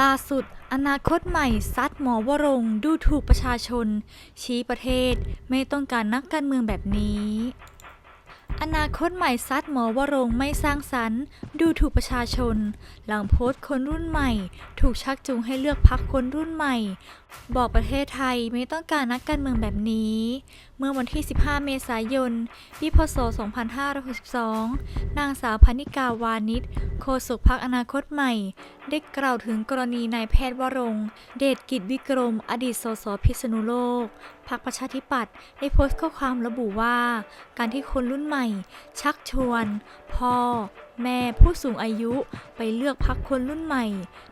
ล่าสุด อนาคตใหม่ซัดหมอวรงดูถูกประชาชน ชี้ประเทศไม่ต้องการนักการเมืองแบบนี้ อนาคตใหม่ซัดหมอวรงไม่สร้างสรรค์ ดูถูกประชาชน หลังโพสต์คนรุ่นใหม่ ถูกชักจูงให้เลือกพักคนรุ่นใหม่ บอกประเทศไทยไม่ต้องการนักการเมืองแบบนี้ เมื่อวันที่ 15 เมษายน ปีพศ 2562 นางสาวพนิกาวานิชโฆษกพักอนาคตใหม่ ได้กล่าวถึงกรณีนายแพทย์วรงเดชกิจวิกรม อดีตสสพิษณุโลกพักประชาธิปัตย์ได้โพสต์ข้อความระบุว่า การที่คนรุ่นใหม่ ชักชวน พ่อ แม่ผู้สูงอายุไปเลือกพักคนรุ่นใหม่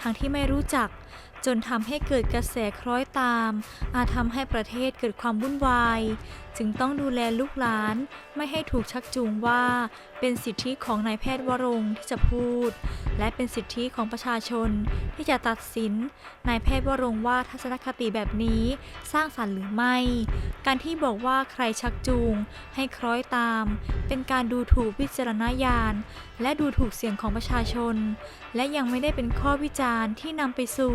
ทั้งที่ไม่รู้จัก จนทำให้เกิดกระแสคล้อยตาม อาจทำให้ประเทศเกิดความวุ่นวาย จึงต้องดูแลลูกหลานไม่ให้ถูกชักจูงว่า เป็นสิทธิของนายแพทย์วรงที่จะพูด และเป็นสิทธิของประชาชนที่จะตัดสินนายแพทย์วรงว่าทัศนคติแบบนี้สร้างสรรค์หรือไม่ การที่บอกว่าใครชักจูง ให้คล้อยตาม เป็นการดูถูกวิจารณญาณ และดูถูกเสียงของประชาชน และยังไม่ได้เป็นข้อวิจารณ์ที่นำไปสู่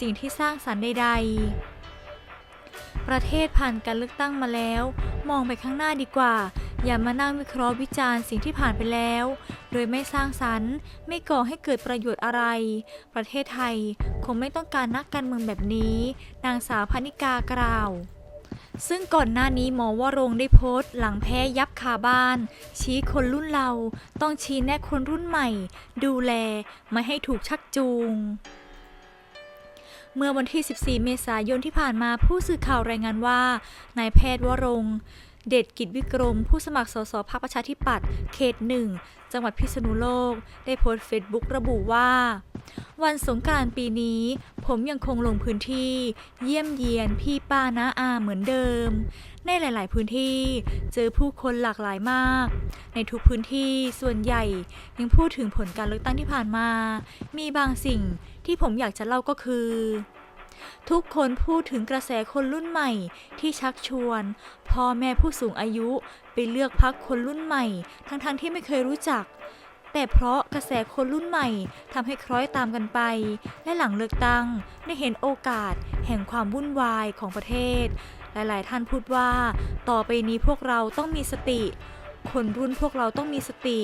สิ่งที่สร้างสรรค์ใดๆ ประเทศผ่านการเลือกตั้งมาแล้ว มองไปข้างหน้าดีกว่า อย่ามานั่งวิเคราะห์วิจารณ์สิ่งที่ผ่านไปแล้ว โดยไม่สร้างสรรค์ ไม่ก่อให้เกิดประโยชน์อะไร ประเทศไทยคงไม่ต้องการนักการเมืองแบบนี้ นางสาวพนิกากล่าวซึ่งก่อนหน้านี้หมอวรงได้โพสต์ หลังแพ้ยับคาบ้าน ชี้คนรุ่นเรา ต้องชี้แนะคนรุ่นใหม่ ดูแลไม่ให้ถูกชักจูง เมื่อวันที่ 14 เมษายนที่ผ่านมาผู้สื่อข่าวรายงานว่านายแพทย์วรงค์เดชกิจวิกรม ผู้สมัครสสพรรคประชาธิปัตย์เขตหนึ่งจังหวัดพิษณุโลก ได้โพสต์เฟซบุ๊กระบุว่า วันสงกรานต์ปีนี้ ผมยังคงลงพื้นที่ เยี่ยมเยียนพี่ป้าน้าอาเหมือนเดิม ในหลาย ๆ พื้นที่เจอผู้คนหลากหลายมาก ในทุกพื้นที่ส่วนใหญ่ยังพูดถึงผลการเลือกตั้งที่ผ่านมา มีบางสิ่ง ที่ผมอยากจะเล่าก็คือ ทุกคนพูดถึงกระแสคนรุ่นใหม่ที่ชักชวนพ่อแม่ผู้สูงอายุไปเลือกพักคนรุ่นใหม่ ทั้งๆที่ไม่เคยรู้จัก แต่เพราะกระแสคนรุ่นใหม่ทำให้คล้อยตามกันไป และหลังเลือกตั้งได้เห็นโอกาสแห่งความวุ่นวายของประเทศ หลายๆ ท่านพูดว่า ต่อไปนี้พวกเราต้องมีสติ คนรุ่นพวกเราต้องมีสติ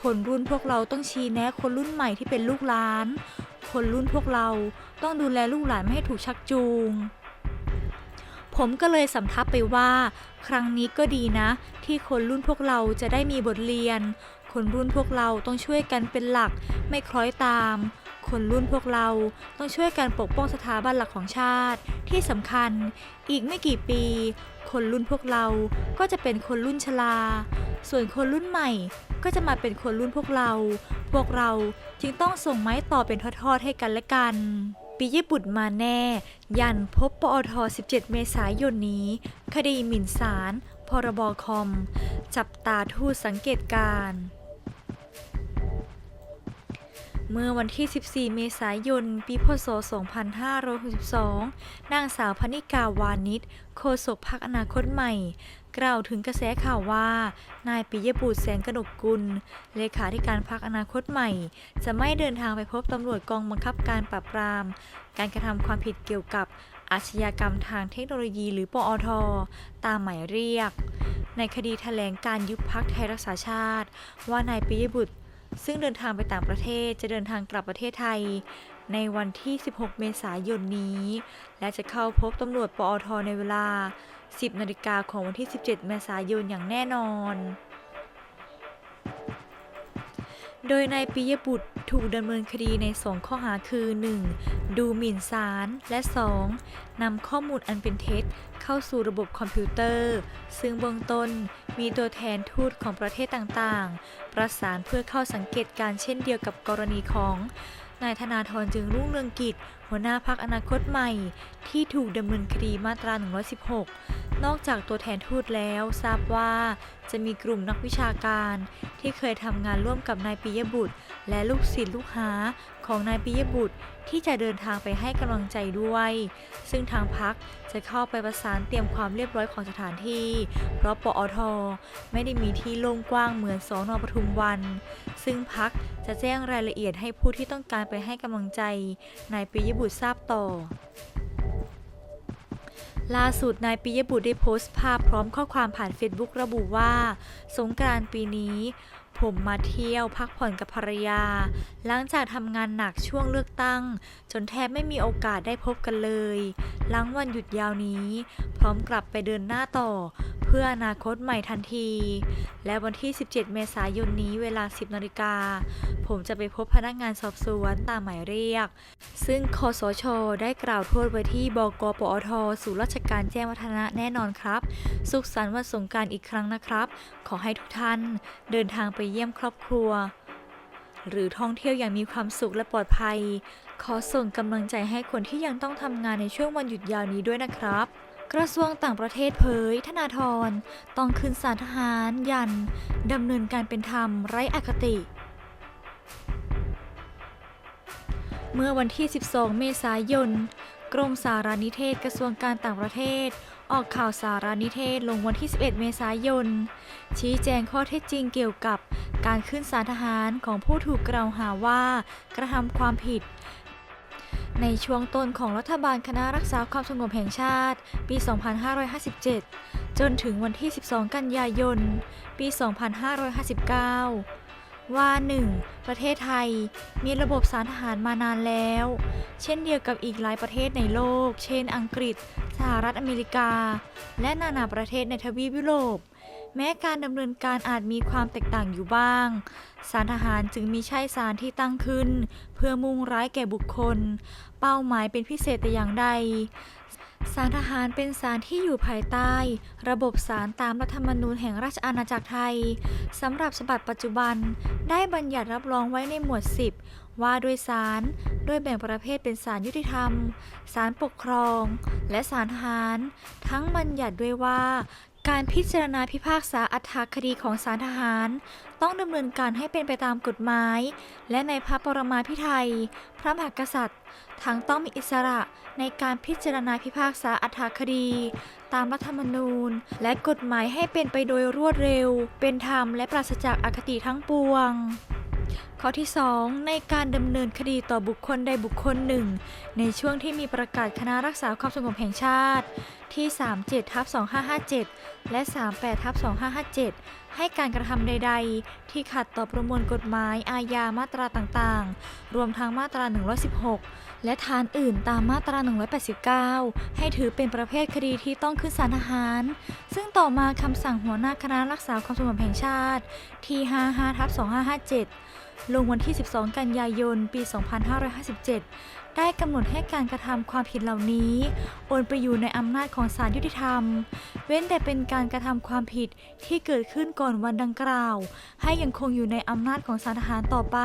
คนรุ่นพวกเราต้องชี้แนะคนรุ่นใหม่ที่เป็นลูกหลาน คนรุ่นพวกเราต้องดูแลลูกหลานไม่ให้ถูกชักจูง ผมก็เลยสำทับไปว่า ครั้งนี้ก็ดีนะ ที่คนรุ่นพวกเราจะได้มีบทเรียน คนรุ่นพวกเราต้องช่วยกันเป็นหลักไม่คล้อยตาม คนรุ่นพวกเราต้องช่วยกันปกป้องสถาบันหลักของชาติ ที่สำคัญ อีกไม่กี่ปี คนรุ่นพวกเราก็จะเป็นคนรุ่นชราส่วนคนรุ่นใหม่ก็จะมาเป็นคนรุ่นพวกเรา พวกเราจึงต้องส่งไม้ต่อเป็นทอดๆให้กันและกันปิยบุตรมาแน่ ยันพบปอท 17 เมษายนนี้ คดีหมิ่นศาล พรบคอม จับตาทูตสังเกตการณ์ เมื่อวันที่ 14 เมษายน ปีพศ 2562 นางสาวพนิกาวานิชโฆษกพักอนาคตใหม่ กล่าวถึงกระแสข่าวว่า นายปิยบุตรแสงกนกกุล เลขาธิการพักอนาคตใหม่ จะไม่เดินทางไปพบตำรวจกองบังคับการปราบปราม การกระทำความผิดเกี่ยวกับอาชญากรรมทางเทคโนโลยีหรือปอท ตามหมายเรียก ในคดีแถลงการยุบพักไทยรักษาชาติ ว่านายปิยบุตร ซึ่งเดินทางไปต่างประเทศจะเดินทางกลับประเทศไทย ในวันที่ 16 เมษายนนี้ และจะเข้าพบตำรวจปอทในเวลา 10 นาฬิกาของวันที่ 17 เมษายนอย่างแน่นอน โดยนายปิยบุตรถูกดำเนินคดีในสองข้อหาคือ 1. ดูหมิ่นศาล และ 2. นำข้อมูลอันเป็นเท็จเข้าสู่ระบบคอมพิวเตอร์ ซึ่งเบื้องต้นมีตัวแทนทูตของประเทศต่างๆ ประสานเพื่อเข้าสังเกตการเช่นเดียวกับกรณีของนายธนาธรจึงรุ่งเรืองกิจ หัวหน้าพักอนาคตใหม่ ที่ถูกดำเนินคดีมาตรา 116 นอกจากตัวแทนทูตแล้วทราบว่าจะมีกลุ่มนักวิชาการ ที่เคยทำงานร่วมกับนายปิยบุตร และลูกศิษย์ลูกหาของนายปิยบุตรที่จะเดินทางไปให้กำลังใจด้วย ซึ่งทางพักจะเข้าไปประสานเตรียมความเรียบร้อยของสถานที่ เพราะปอท ไม่ได้มีที่โล่งกว้างเหมือนสอนอปทุมวัน ซึ่งพักจะแจ้งรายละเอียดให้ผู้ที่ต้องการไปให้กำลังใจนายปิยบุตรทราบต่อ ล่าสุดนายปิยบุตรได้โพสต์ภาพพร้อมข้อความผ่านเฟซบุ๊กระบุว่า สงกรานต์ปีนี้ ผมมาเที่ยวพักผ่อนกับภรรยา หลังจากทำงานหนักช่วงเลือกตั้ง จนแทบไม่มีโอกาสได้พบกันเลย หลังวันหยุดยาวนี้ พร้อมกลับไปเดินหน้าต่อ เพื่ออนาคตใหม่ทันที และวันที่ 17 เมษายนนี้เวลา 10 นาฬิกา ผมจะไปพบพนักงานสอบสวนตามหมายเรียก ซึ่งคอสช ได้กล่าวโทษไว้ที่บกปอทสู่ราชการแจ้งวัฒนะแน่นอนครับ สุขสันต์วันสงการอีกครั้งนะครับ ขอให้ทุกท่าน เดินทางไปเยี่ยมครอบครัว หรือท่องเที่ยวอย่างมีความสุขและปลอดภัย ขอส่งกำลังใจให้คนที่ยังต้องทำงานในช่วงวันหยุดยาวนี้ด้วยนะครับ กระทรวงต่างประเทศเผย ธนาธรต้องคืนสารทหารยัน ดำเนินการเป็นธรรมไร้อคติ เมื่อวันที่ 12 เมษายน กรมสารนิเทศกระทรวงการต่างประเทศ ออกข่าวสารนิเทศลงวันที่ 11 เมษายน ชี้แจงข้อเท็จจริงเกี่ยวกับการขึ้นสารทหารของผู้ถูกกล่าวหาว่ากระทำความผิด ในช่วงต้นของรัฐบาลคณะรักษาความสงบแห่งชาติ ปี 2557 จนถึงวันที่ 12 กันยายน ปี 2559 ว่า 1. ประเทศไทยมีระบบสารทหารมานานแล้ว เช่นเดียวกับอีกหลายประเทศในโลก เช่น อังกฤษ สหรัฐอเมริกา และนานาประเทศในทวีปยุโรป แม้การดำเนินการอาจมีความแตกต่างอยู่บ้าง สารทหารจึงมีใช่สารที่ตั้งขึ้น เพื่อมุ่งร้ายแก่บุคคล เป้าหมายเป็นพิเศษแต่อย่างใดสารทหารเป็นสารที่อยู่ภายใต้ ระบบสารตามรัฐธรรมนูญแห่งราชอาณาจักรไทยสำหรับฉบับปัจจุบันได้บัญญัติรับรองไว้ในหมวด 10 ว่าด้วยสารโดยแบ่งประเภทเป็นสารยุติธรรม สารปกครอง และสารทหาร ทั้งบัญญัติด้วยว่า การพิจารณาพิพากษาอัตถคดีของศาลทหาร ต้องดำเนินการให้เป็นไปตามกฎหมาย และในพระปรมาภิไธยพระมหากษัตริย์ ทั้งต้องมีอิสระในการพิจารณาพิพากษาอัตถคดี ตามรัฐธรรมนูญ และกฎหมายให้เป็นไปโดยรวดเร็ว เป็นธรรมและปราศจากอคติทั้งปวง ข้อที่ 2 ในการดำเนินคดีต่อบุคคลใดบุคคลหนึ่ง ในช่วงที่มีประกาศคณะรักษาความสงบแห่งชาติ ที่ 37ทับ2557 และ 38ทับ2557 ให้การกระทำใด ๆ ที่ขัดต่อประมวลกฎหมายอาญามาตราต่างๆ รวมทั้งมาตรา 116 และฐานอื่นตามมาตรา 189 ให้ถือเป็นประเภทคดีที่ต้องขึ้นศาลทหาร ซึ่งต่อมาคำสั่งหัวหน้าคณะรักษาความสงบแห่งชาติ ที่55ทับ2557 ลงวันที่ 12 กันยายน ปี 2557 ได้กำหนดให้การกระทำความผิดเหล่านี้ โอนไปอยู่ในอำนาจของศาลยุติธรรม เว้นแต่เป็นการกระทำความผิดที่เกิดขึ้นก่อนวันดังกล่าว ให้ยังคงอยู่ในอำนาจของศาลทหารต่อไป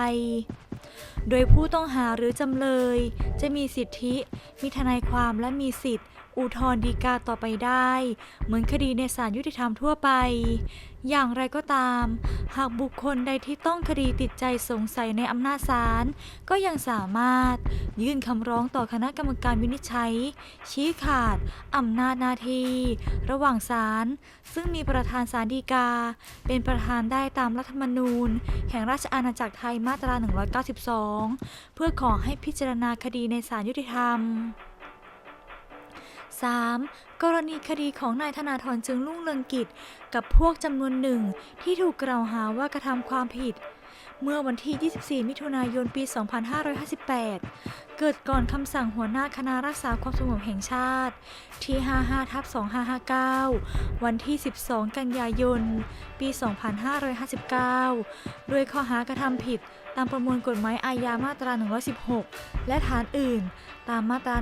โดยผู้ต้องหาหรือจำเลย จะมีสิทธิ มีทนายความและมีสิทธิ์ อุทธรณ์ฎีกาต่อไปได้ เหมือนคดีในศาลยุติธรรมทั่วไป อย่างไรก็ตาม หากบุคคลใดที่ต้องคดีติดใจสงสัยในอำนาจศาลก็ยังสามารถ ยื่นคำร้องต่อคณะกรรมการวินิจฉัย ชี้ขาดอำนาจหน้าที่ระหว่างศาลซึ่งมีประธานศาลฎีกา เป็นประธานได้ตามรัฐธรรมนูญ แห่งราชอาณาจักรไทยมาตรา 192 เพื่อขอให้พิจารณาคดีในศาลยุติธรรม 3. กรณีคดีของนายธนาธรจึงรุ่งเรืองกิจ กับพวกจำนวนหนึ่งที่ถูกกล่าวหาว่ากระทำความผิด เมื่อวันที่ 24 มิถุนายน ปี 2558 เกิดก่อนคำสั่งหัวหน้าคณะรักษาความสงบแห่งชาติ ที่ 55ทับ2559 วันที่ 12 กันยายน ปี 2559ด้วยข้อหากระทำผิดตามประมวลกฎหมายอาญามาตรา 116 และฐานอื่น ตามมาตรา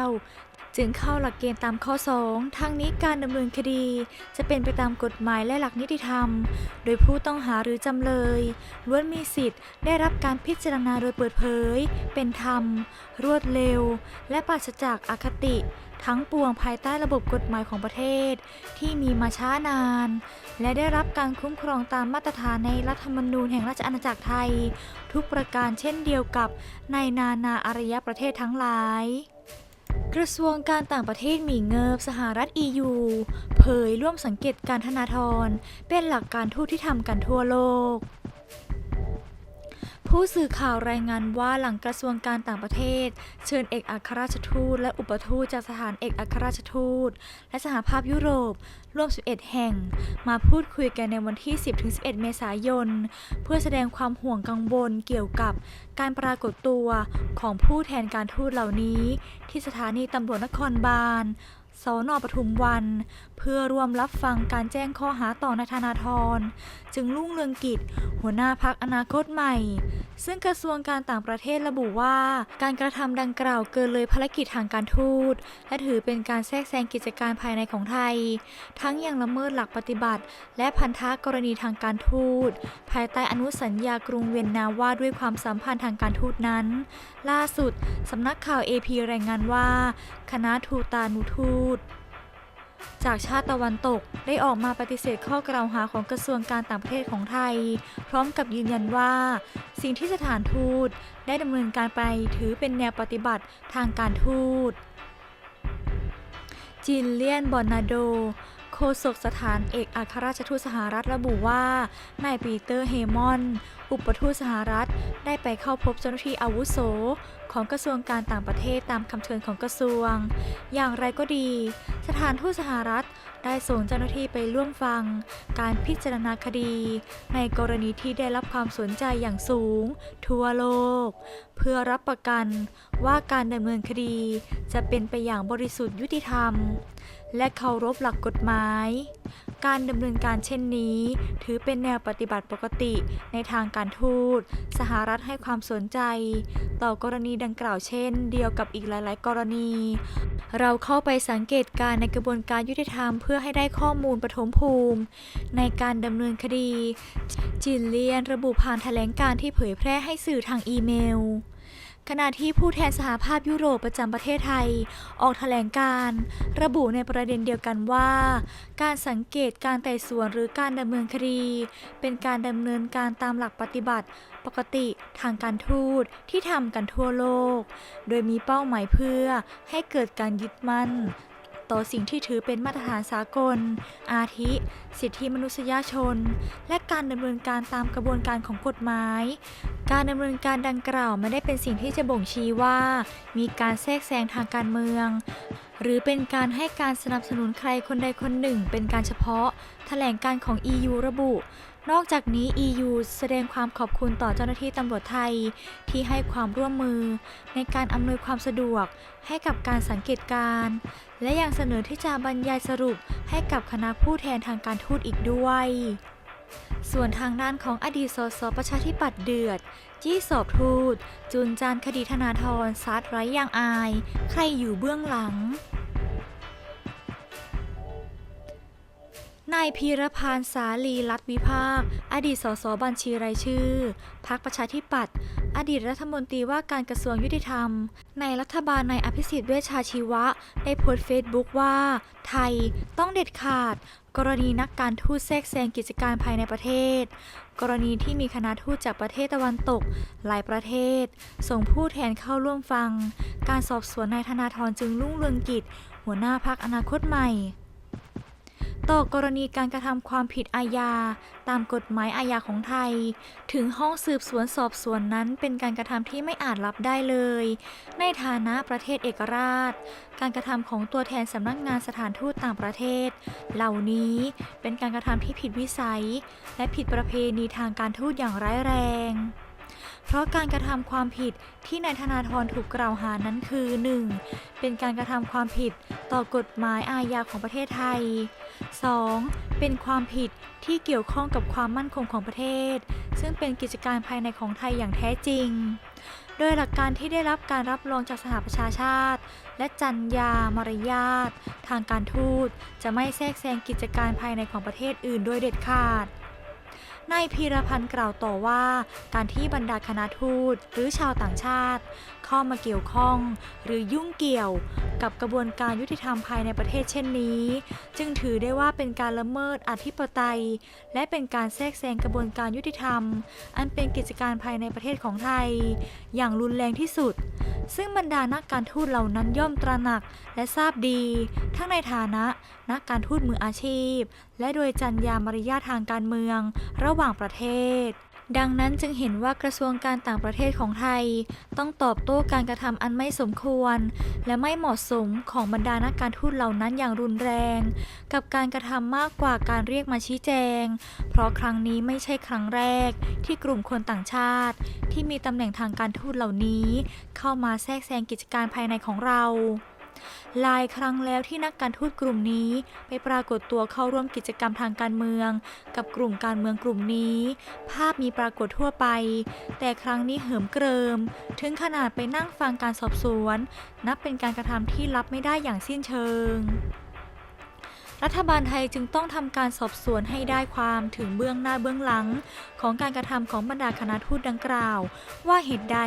189 จึงเข้าหลักเกณฑ์ตามข้อ 2 ทั้งนี้การดำเนินคดี จะเป็นไปตามกฎหมายและหลักนิติธรรม โดยผู้ต้องหาหรือจำเลยล้วนมีสิทธิ์ ได้รับการพิจารณาโดยเปิดเผย เป็นธรรม รวดเร็ว และปราศจากอคติ ทั้งปวงภายใต้ระบบกฎหมายของประเทศ ที่มีมาช้านาน และได้รับการคุ้มครองตามมาตรฐานในรัฐธรรมนูญแห่งราชอาณาจักรไทย ทุกประการเช่นเดียวกับในนานาอารยประเทศทั้งหลาย กระทรวงการต่างประเทศมีเงิบสหรัฐ EU เผยร่วมสังเกตการธนาธรเป็นหลักการทูตที่ทำกันทั่วโลก ผู้สื่อข่าวรายงานว่าหลังกระทรวงการต่างประเทศ เชิญเอกอัครราชทูตและอุปทูตจากสถานเอกอัครราชทูต และสหภาพยุโรปร่วม 11 แห่ง มาพูดคุยกันในวันที่ 10-11 เมษายน เพื่อแสดงความห่วงกังวลเกี่ยวกับการปรากฏตัวของผู้แทนการทูตเหล่านี้ ที่สถานีตำรวจนครบาล สอนอปทุมวัน เพื่อร่วมรับฟังการแจ้งข้อหาต่อนายธนาธร จึงรุ่งเรืองกิจ หัวหน้าพักอนาคตใหม่ ซึ่งกระทรวงการต่างประเทศระบุว่า การกระทำดังกล่าวเกินเลยภารกิจทางการทูต และถือเป็นการแทรกแซงกิจการภายในของไทย ทั้งยังละเมิดหลักปฏิบัติ และพันธะกรณีทางการทูต ภายใต้อนุสัญญากรุงเวียนนาว่าด้วยความสัมพันธ์ทางการทูตนั้นล่าสุด สำนักข่าว AP รายงานว่า คณะทูตานุทูต จากชาติตะวันตกได้ออกมาปฏิเสธข้อกล่าวหาของกระทรวงการต่างประเทศของไทย พร้อมกับยืนยันว่า สิ่งที่สถานทูตได้ดำเนินการไปถือเป็นแนวปฏิบัติทางการทูตจินเลียน บอนนาโด ฆษกสถานเอกอัครราชทูตสหรัฐระบุว่า นายปีเตอร์เฮมอน อุปทูตสหรัฐ ได้ไปเข้าพบเจ้าหน้าที่อาวุโส ของกระทรวงการต่างประเทศตามคำเชิญของกระทรวง อย่างไรก็ดี สถานทูตสหรัฐได้ส่งเจ้าหน้าที่ไปร่วมฟัง การพิจารณาคดี ในกรณีที่ได้รับความสนใจอย่างสูง ทั่วโลก เพื่อรับประกันว่าการดำเนินคดีจะเป็นไปอย่างบริสุทธิ์ยุติธรรม และเคารพหลักกฎหมาย การดำเนินการเช่นนี้ ถือเป็นแนวปฏิบัติปกติในทางการทูต สหรัฐให้ความสนใจ ต่อกรณีดังกล่าวเช่น เดียวกับอีกหลาย ๆ กรณี เราเข้าไปสังเกตการณ์ในกระบวนการยุติธรรมเพื่อให้ได้ข้อมูลปฐมภูมิ ในการดำเนินคดี จินเลียนระบุผ่านแถลงการที่เผยแพร่ให้สื่อทางอีเมล ขณะที่ผู้แทนสหภาพยุโรปประจำประเทศไทย ออกแถลงการ์ระบุในประเด็นเดียวกันว่า การสังเกตการไต่สวนหรือการดำเนินคดี เป็นการดำเนินการตามหลักปฏิบัติปกติทางการทูตที่ทำกันทั่วโลก โดยมีเป้าหมายเพื่อให้เกิดการยึดมั่น ต่อสิ่งที่ถือเป็นมาตรฐานสากล อาทิ สิทธิมนุษยชน และการดำเนินการตามกระบวนการของกฎหมาย การดำเนินการดังกล่าวไม่ได้เป็นสิ่งที่จะบ่งชี้ว่า มีการแทรกแซงทางการเมือง หรือเป็นการให้การสนับสนุนใครคนใดคนหนึ่ง เป็นการเฉพาะ แถลงการของ EU ระบุนอกจากนี้ EU แสดงความขอบคุณต่อเจ้าหน้าที่ตำรวจไทย ที่ให้ความร่วมมือ ในการอำนวยความสะดวกให้กับการสังเกตการ และยังเสนอที่จะบรรยายสรุปให้กับคณะผู้แทนทางการทูตอีกด้วย ส่วนทางด้านของอดีตสสประชาธิปัตย์เดือด จี้สอบทูต จุนจานคดีธนาธรซัดไร้ยางอาย ใครอยู่เบื้องหลัง นายพีรพานสาลีรัฐวิภาค อดีตสสบัญชีรายชื่อ พักประชาธิปัตย์ อดีตรัฐมนตรีว่าการกระทรวงยุติธรรม ในรัฐบาลนายอภิสิทธิ์เวชชาชีวะ ได้โพสต์เฟซบุ๊กว่า ไทยต้องเด็ดขาด กรณีนักการทูตแทรกแซงกิจการภายในประเทศ กรณีที่มีคณะทูตจากประเทศตะวันตก หลายประเทศ ส่งผู้แทนเข้าร่วมฟัง การสอบสวนนายธนาธรจึงรุ่งเรืองกิจ หัวหน้าพักอนาคตใหม่ ต่อกรณีการกระทำความผิดอาญา ตามกฎหมายอาญาของไทย ถึงห้องสืบสวนสอบสวนนั้นเป็นการกระทำที่ไม่อาจรับได้เลย ในฐานะประเทศเอกราช การกระทำของตัวแทนสำนักงานสถานทูตต่างประเทศ เหล่านี้เป็นการกระทำที่ผิดวิสัย และผิดประเพณีทางการทูตอย่างร้ายแรง เพราะการกระทำความผิดที่นายธนาธรถูกกล่าวหานั้นคือ 1. เป็นการกระทำความผิดต่อกฎหมายอาญาของประเทศไทย 2. เป็นความผิดที่เกี่ยวข้องกับความมั่นคงของประเทศ ซึ่งเป็นกิจการภายในของไทยอย่างแท้จริง โดยหลักการที่ได้รับการรับรองจากสหประชาชาติ และจรรยามารยาททางการทูตจะไม่แทรกแซงกิจการภายในของประเทศอื่นโดยเด็ดขาด นายพีรพันธ์กล่าวต่อว่า การที่บรรดาคณะทูตหรือชาวต่างชาติ เข้ามาเกี่ยวข้อง หรือยุ่งเกี่ยวกับกระบวนการยุติธรรมภายในประเทศเช่นนี้ จึงถือได้ว่าเป็นการละเมิดอธิปไตย และเป็นการแทรกแซงกระบวนการยุติธรรม อันเป็นกิจการภายในประเทศของไทย อย่างรุนแรงที่สุด ซึ่งบรรดานักการทูตเหล่านั้นย่อมตระหนักและทราบดี ทั้งในฐานะ นักการทูตมืออาชีพ และโดยจรรยามารยาททางการเมือง ระหว่างประเทศดังนั้นจึงเห็นว่ากระทรวงการต่างประเทศของไทย ต้องตอบโต้การกระทำอันไม่สมควร และไม่เหมาะสมของบรรดานักการทูตเหล่านั้นอย่างรุนแรง กับการกระทำมากกว่าการเรียกมาชี้แจง เพราะครั้งนี้ไม่ใช่ครั้งแรก ที่กลุ่มคนต่างชาติ ที่มีตำแหน่งทางการทูตเหล่านี้ เข้ามาแทรกแซงกิจการภายในของเรา หลายครั้งแล้วที่นักการทูตกลุ่มนี้ไปปรากฏตัวเข้าร่วมกิจกรรมทางการเมือง กับกลุ่มการเมืองกลุ่มนี้ ภาพมีปรากฏทั่วไป แต่ครั้งนี้เหิมเกริม ถึงขนาดไปนั่งฟังการสอบสวน นับเป็นการกระทำที่รับไม่ได้อย่างสิ้นเชิง รัฐบาลไทยจึงต้องทำการสอบสวนให้ได้ความถึงเบื้องหน้าเบื้องหลัง ของการกระทำของบรรดาคณะทูตดังกล่าว ว่าเหตุใด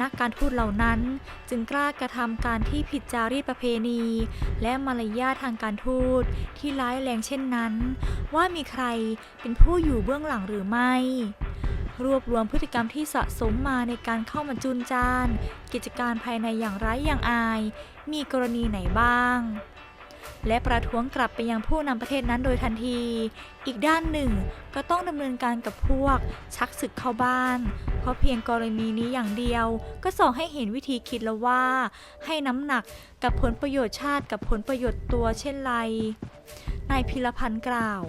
นักการทูตเหล่านั้น จึงกล้ากระทำการที่ผิดจารีตประเพณี และมารยาททางการทูตที่ร้ายแรงเช่นนั้น ว่ามีใครเป็นผู้อยู่เบื้องหลังหรือไม่รวบรวมพฤติกรรมที่สะสมมาในการเข้ามาจุนจาน กิจการภายในอย่างไร้อย่างอาย มีกรณีไหนบ้าง และประท้วงกลับไปยังผู้นำประเทศนั้นโดยทันที อีกด้านหนึ่งก็ต้องดำเนินการกับพวกชักศึกเข้าบ้าน เพราะเพียงกรณีนี้อย่างเดียว ก็ส่อให้เห็นวิธีคิดแล้วว่า ให้น้ำหนักกับผลประโยชน์ชาติกับผลประโยชน์ตัวเช่นไร นายพิรพันธ์กล่าว